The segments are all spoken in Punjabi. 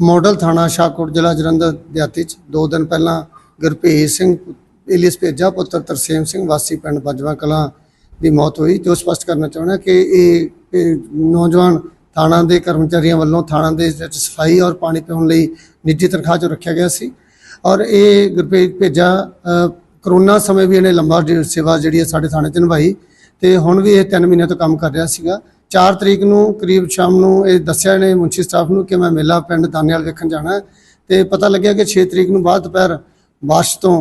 ਮਾਡਲ ਥਾਣਾ ਸ਼ਾਹਕੋਟ ਜ਼ਿਲ੍ਹਾ ਜਲੰਧਰ ਦਿਹਾਤੀ ਚ। ਦੋ ਦਿਨ ਪਹਿਲਾਂ ਗੁਰਭੇਜ ਸਿੰਘ ਇਲੀਸ ਭੇਜਾ ਪੁੱਤਰ ਤਰਸੇਮ ਸਿੰਘ, ਵਾਸੀ ਪਿੰਡ ਬਜਵਾ ਕਲਾਂ ਦੀ ਮੌਤ ਹੋਈ। ਜੋ ਸਪਸ਼ਟ ਕਰਨਾ ਚਾਹੁੰਦਾ ਕਿ ਇਹ ਨੌਜਵਾਨ ਥਾਣਾ ਦੇ ਕਰਮਚਾਰੀਆਂ ਵੱਲੋਂ ਥਾਣਾ ਦੇ ਵਿੱਚ ਸਫ਼ਾਈ ਔਰ ਪਾਣੀ ਪਿਉਣ ਲਈ ਨਿੱਜੀ ਤਨਖਾਹ 'ਚੋਂ ਰੱਖਿਆ ਗਿਆ ਸੀ। ਔਰ ਇਹ ਗੁਰਭੇਜ ਭੇਜਾ ਕਰੋਨਾ ਸਮੇਂ ਵੀ ਇਹਨੇ ਲੰਬਾ ਸੇਵਾ ਜਿਹੜੀ ਹੈ ਸਾਡੇ ਥਾਣੇ 'ਚ ਨਿਭਾਈ। ਤੇ ਹੁਣ ਵੀ ਇਹ 3 ਮਹੀਨੇ ਤੋਂ ਕੰਮ ਕਰ ਰਿਹਾ ਸੀਗਾ। 4 ਤਰੀਕ ਨੂੰ ਕਰੀਬ ਸ਼ਾਮ ਨੂੰ ਇਹ ਦੱਸਿਆ ਨੇ ਮੁੰਸ਼ੀ ਸਟਾਫ ਨੂੰ ਕਿ ਮੈਂ ਮੇਲਾ ਪਿੰਡ ਦਾਨੇਵਾਲ ਵੇਖਣ ਜਾਣਾ ਹੈ ਤੇ ਪਤਾ ਲੱਗਿਆ ਕਿ 6 ਤਰੀਕ ਨੂੰ ਬਾਅਦ ਦੁਪਹਿਰ ਬਾਰਿਸ਼ ਤੋਂ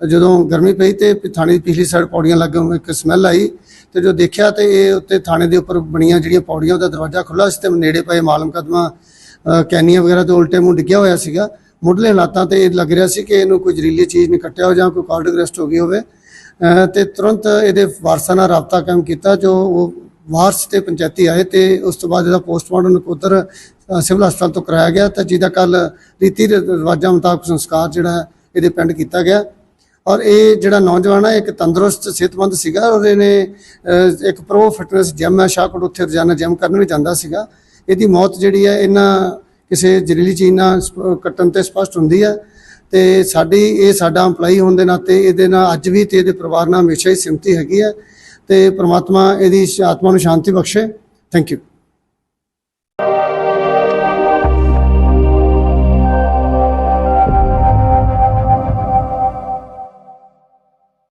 ਜਦੋਂ ਗਰਮੀ ਪਈ ਤੇ ਥਾਣੇ ਦੀ ਪਿਛਲੀ ਸਾਈਡ ਪੌੜੀਆਂ ਲੱਗਣ ਇੱਕ ਸਮੈਲ ਆਈ ਤੇ ਜੋ ਦੇਖਿਆ ਤੇ ਇਹ ਉੱਤੇ ਥਾਣੇ ਦੇ ਉੱਪਰ ਬਣੀਆਂ ਜਿਹੜੀਆਂ ਪੌੜੀਆਂ ਉਹਦਾ ਦਰਵਾਜ਼ਾ ਖੁੱਲਾ ਸੀ ਤੇ ਨੇੜੇ ਪਏ ਮਾਲਮ ਕਦਮਾ ਕੈਨੀਆਂ ਵਗੈਰਾ ਤੇ ਉਲਟੇ ਮੂੰਹ ਡਿੱਗਿਆ ਹੋਇਆ ਸੀਗਾ। ਮੁੱਢਲੇ ਹਾਲਾਤਾਂ ਤੇ ਇਹ ਲੱਗ ਰਿਹਾ ਸੀ ਕਿ ਇਹਨੂੰ ਕੋਈ ਜ਼ਹਿਰੀਲੀ ਚੀਜ਼ ਨਹੀਂ ਕੱਟਿਆ ਹੋ ਜਾਂ ਕੋਈ ਕਾਰਡਿਕ ਅਰੈਸਟ ਹੋ ਗਈ ਹੋਵੇ। ਅ, ਤੇ ਤੁਰੰਤ ਇਹਦੇ ਵਾਰਸਾਂ ਨਾਲ ਰਾਬਤਾ ਕਾਇਮ ਕੀਤਾ ਜੋ ਉਹ ਵਾਰਸ ਤੇ ਪੰਚਾਇਤੀ ਆਏ ਤੇ ਉਸ ਤੋਂ ਬਾਅਦ ਇਹਦਾ ਪੋਸਟਮਾਰਟਮ ਨਕੋਦਰ ਸਿਵਲ ਹਸਪਤਾਲ ਤੋਂ ਕਰਾਇਆ ਗਿਆ ਤਾਂ ਜਿਹਦਾ ਕੱਲ ਰੀਤੀ ਰਿਵਾਜਾਂ ਮੁਤਾਬਕ ਸੰਸਕਾਰ ਜਿਹੜਾ ਇਹਦੇ ਪਿੰਡ ਕੀਤਾ ਗਿਆ। ਔਰ ਇਹ ਜਿਹੜਾ ਨੌਜਵਾਨ ਹੈ, ਇੱਕ ਤੰਦਰੁਸਤ, ਸਿਹਤਮੰਦ ਸੀਗਾ ਔਰ ਇਹਨੇ ਇੱਕ ਪ੍ਰੋ ਫਿਟਨੈਸ ਜਿਮ ਹੈ ਸ਼ਾਹਕੋਟ ਉੱਥੇ ਰੋਜ਼ਾਨਾ ਜਿਮ ਕਰਨ ਵੀ ਜਾਂਦਾ ਸੀਗਾ। ਇਹਦੀ ਮੌਤ ਜਿਹੜੀ ਹੈ, ਇਹਨਾਂ ਕਿਸੇ ਜ਼ਹਿਰੀਲੀ ਚੀਜ਼ ਨਾਲ ਕੱਟਣ ਤੇ ਸਪਸ਼ਟ ਹੁੰਦੀ ਹੈ ਤੇ ਸਾਡੀ, ਇਹ ਸਾਡਾ EMPLOYEE ਹੋਣ ਦੇ ਨਾਤੇ ਇਹਦੇ ਨਾਲ ਅੱਜ ਵੀ ਤੇ ਇਹਦੇ ਪਰਿਵਾਰ ਨਾਲ ਹਮੇਸ਼ਾ ਹੀ ਸਿਮਤੀ ਹੈਗੀ ਹੈ। ਤੇ ਪ੍ਰਮਾਤਮਾ ਇਹਦੀ ਆਤਮਾ ਨੂੰ ਸ਼ਾਂਤੀ ਬਖਸ਼ੇ। Thank you